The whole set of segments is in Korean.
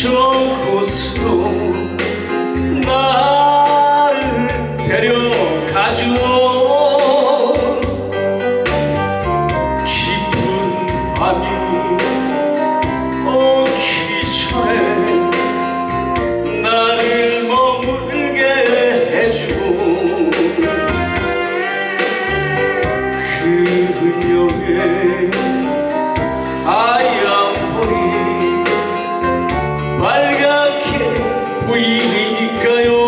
저곳으로 나를 데려가줘 깊은 밤이 오기 전에 나를 머물게 그 보이니까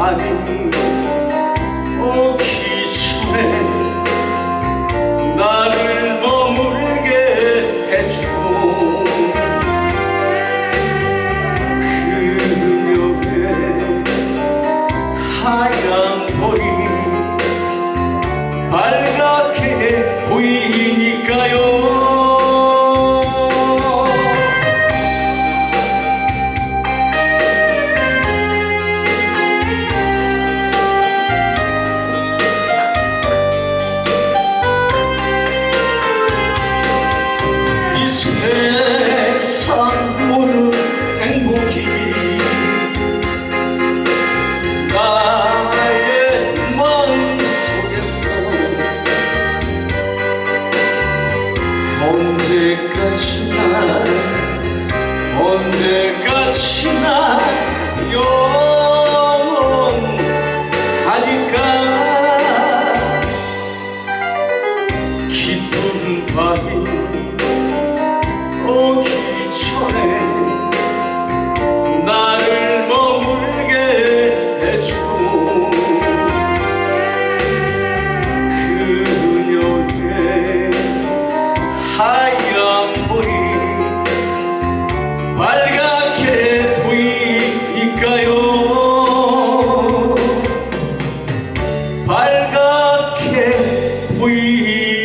깊은 밤 언제까지나 언제까지나 영원하니까 깊은 밤이 오기 빨갛게 보이니까요. 빨갛게 보이